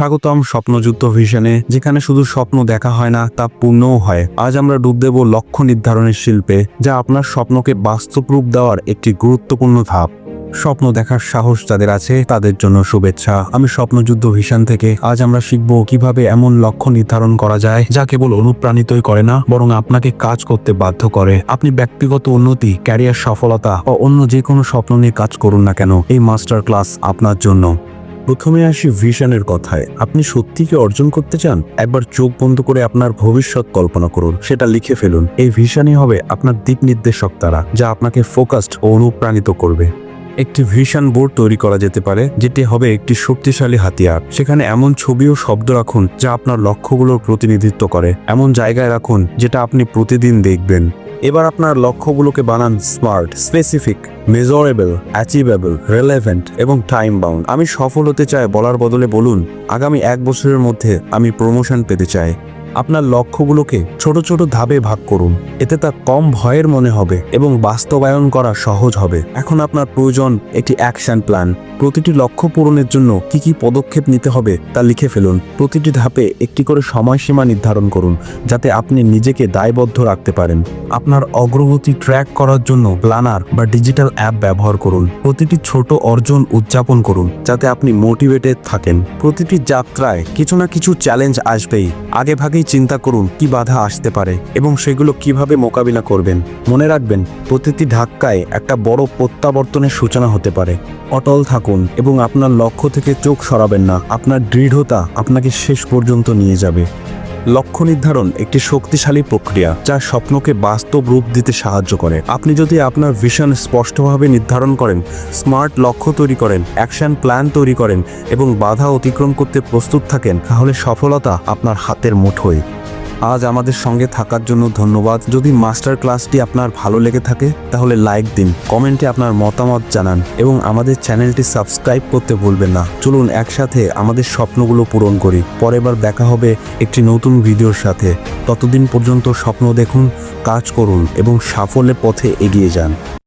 স্বাগতম স্বপ্নযুদ্ধ ভিশনে, যেখানে শুধু স্বপ্ন দেখা হয় না, তা পূর্ণও হয়। আজ আমরা ডুব দেব লক্ষ্য নির্ধারণের শিল্পে, যা আপনার স্বপ্নকে বাস্তব রূপ দেওয়ার একটি গুরুত্বপূর্ণ ধাপ। স্বপ্ন দেখার সাহস যাদের আছে, তাদের জন্য শুভেচ্ছা। আমি স্বপ্নযুদ্ধ ভিশন থেকে আজ আমরা শিখব কীভাবে এমন লক্ষ্য নির্ধারণ করা যায়, যা কেবল অনুপ্রাণিতই করে না, বরং আপনাকে কাজ করতে বাধ্য করে। আপনি ব্যক্তিগত উন্নতি, ক্যারিয়ার সফলতা, বা অন্য যে কোনো স্বপ্ন নিয়ে কাজ করুন না কেন, এই মাস্টার ক্লাস আপনার জন্য। প্রথমে আসি ভিশনের কথায়। আপনি সত্যি কি অর্জন করতে চান? একবার চোখ বন্ধ করে আপনার ভবিষ্যৎ কল্পনা করুন। সেটা লিখে ফেলুন। এই ভিশনই হবে আপনার দিক নির্দেশক তারা যা আপনাকে ফোকাসড ও অনুপ্রাণিত করবে। একটি ভিশন বোর্ড তৈরি করা যেতে পারে, যেটি হবে একটি শক্তিশালী হাতিয়ার। সেখানে এমন ছবি ও শব্দ রাখুন, যা আপনার লক্ষ্যগুলোর প্রতিনিধিত্ব করে। এমন জায়গায় রাখুন, যেটা আপনি প্রতিদিন দেখবেন। এবার আপনার লক্ষ্যগুলোকে বানান SMART specific measurable achievable relevant এবং টাইম বাউন্ড আমি সফল হতে চাই বলার বদলে বলুন, আগামী এক বছরের মধ্যে আমি প্রমোশন পেতে চাই। আপনার লক্ষ্যগুলোকে ছোট ছোট ধাপে ভাগ করুন। এতে তা কম ভয়ের মনে হবে এবং বাস্তবায়ন করা সহজ হবে। এখন আপনার প্রয়োজন একটি অ্যাকশন প্ল্যান। প্রতিটি লক্ষ্য পূরণের জন্য কি কি পদক্ষেপ নিতে হবে তা লিখে ফেলুন। প্রতিটি ধাপে একটি করে সময়সীমা নির্ধারণ করুন, যাতে আপনি নিজেকে দায়বদ্ধ রাখতে পারেন। আপনার অগ্রগতি ট্র্যাক করার জন্য প্ল্যানার বা ডিজিটাল অ্যাপ ব্যবহার করুন। প্রতিটি ছোট অর্জন উদযাপন করুন, যাতে আপনি মোটিভেটেড থাকেন। প্রতিটি যাত্রায় কিছু না কিছু চ্যালেঞ্জ আসবেই। আগে ভাগেই চিন্তা করুন কি বাধা আসতে পারে এবং সেগুলো কীভাবে মোকাবিলা করবেন। মনে রাখবেন, প্রতিটি ধাক্কায় একটা বড় প্রত্যাবর্তনের সূচনা হতে পারে। অটল থাকুন এবং আপনার লক্ষ্য থেকে চোখ সরাবেন না। আপনার দৃঢ়তা আপনাকে শেষ পর্যন্ত নিয়ে যাবে। লক্ষ্য নির্ধারণ একটি শক্তিশালী প্রক্রিয়া যা স্বপ্নকে বাস্তব রূপ দিতে সাহায্য করে। আপনি যদি আপনার ভিশন স্পষ্টভাবে নির্ধারণ করেন, স্মার্ট লক্ষ্য তৈরি করেন, অ্যাকশন প্ল্যান তৈরি করেন এবং বাধা অতিক্রম করতে প্রস্তুত থাকেন, তাহলে সফলতা আপনার হাতের মুঠোয়। আজ আমাদের সঙ্গে থাকার জন্য ধন্যবাদ। যদি মাস্টার ক্লাসটি আপনার ভালো লেগে থাকে, তাহলে লাইক দিন, কমেন্টে আপনার মতামত জানান, এবং আমাদের চ্যানেলটি সাবস্ক্রাইব করতে ভুলবেন না। চলুন একসাথে আমাদের স্বপ্নগুলো পূরণ করি। পরের বার দেখা হবে একটি নতুন ভিডিওর সাথে। ততদিন পর্যন্ত স্বপ্ন দেখুন, কাজ করুন, এবং সাফল্যের পথে এগিয়ে যান।